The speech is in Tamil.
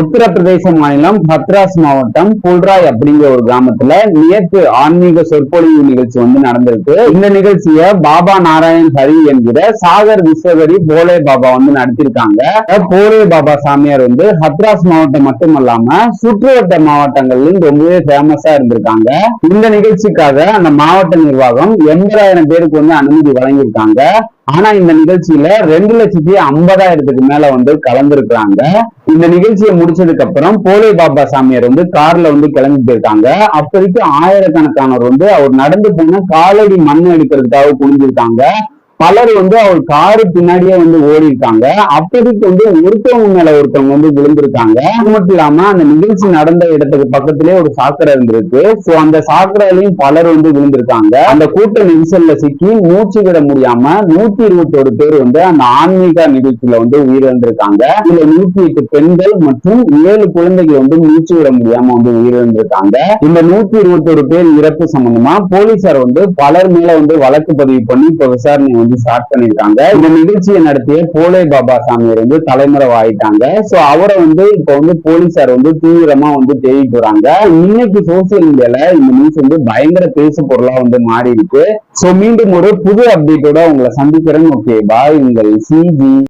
உத்தரப்பிரதேச மாநிலம் ஹத்ராஸ் மாவட்டம் புல்ராய் அப்படிங்கிற ஒரு கிராமத்துல நேற்று ஆன்மீக சொற்பொழிவு நிகழ்ச்சி வந்து நடந்திருக்கு. இந்த நிகழ்ச்சிய பாபா நாராயண் ஹரி என்கிற சாகர் விஸ்வகரி போலே பாபா வந்து நடத்திருக்காங்க போலே பாபா சாமியார் வந்து ஹத்ராஸ் மாவட்டம் மட்டுமல்லாம சுற்றுவட்ட மாவட்டங்கள்லயும் ரொம்பவே ஃபேமஸா இருந்திருக்காங்க. இந்த நிகழ்ச்சிக்காக அந்த மாவட்ட நிர்வாகம் எண்பதாயிரம் பேருக்கு வந்து அனுமதி வழங்கியிருக்காங்க. ஆனா இந்த நிகழ்ச்சியில ரெண்டு லட்சத்தி ஐம்பதாயிரத்துக்கு மேல வந்து கலந்துருக்காங்க இந்த நிகழ்ச்சியை முடிச்சதுக்கு அப்புறம் போலே பாபா சாமியார் வந்து கார்ல வந்து கிளம்பி போயிருக்காங்க அப்போதைக்கு ஆயிரக்கணக்கானவர் வந்து அவர் நடந்து போன காலடி மண் எடுக்கிறதுக்காக குடிஞ்சிருக்காங்க பலர் வந்து அவர் காரு பின்னாடியே வந்து ஓடி இருக்காங்க அப்போதைக்கு வந்து ஒருத்தவங்க மேல ஒருத்தவங்க வந்து விழுந்திருக்காங்க. அது மட்டும் இல்லாம அந்த நிகழ்ச்சி நடந்த இடத்துக்கு பக்கத்திலே ஒரு சாக்கடை இருந்திருக்கு. சோ அந்த சாக்கடையிலையும் பலர் வந்து விழுந்திருக்காங்க. அந்த கூட்ட நெரிசல்ல சிக்கி மூச்சு விட முடியாம நூத்தி இருபத்தோரு பேர் வந்து அந்த ஆன்மீக நிகழ்ச்சியில வந்து உயிரிழந்திருக்காங்க. இதுல நூத்தி எட்டு பெண்கள் மற்றும் ஏழு குழந்தைகள் வந்து மூச்சு விட முடியாம வந்து உயிரிழந்திருக்காங்க. இந்த நூத்தி இருபத்தோரு பேர் இறப்பு சம்பந்தமா போலீசார் வந்து பலர் மேல வந்து வழக்கு பதிவு பண்ணி இப்ப விசாரணை வந்து ஸ்டார்ட் பண்ணிருக்காங்க. இந்த நிகழ்ச்சியை நடத்திய போலே பாபா சாமியார் வந்து தலைமறைவு ஆயிட்டாங்க சோ அவரை வந்து இப்ப வந்து போலீசார் வந்து தீவிரமா வந்து தேடி போறாங்க இன்னைக்கு சோசியல் மீடியால இந்த நியூஸ் வந்து பயங்கர பேசு பொருளா வந்து மாறி இருக்கு சோ மீண்டும் ஒரு புது அப்டேட்டோட உங்களை சந்திக்கிறேன். ஓகே பாய் உங்கள் சிஜி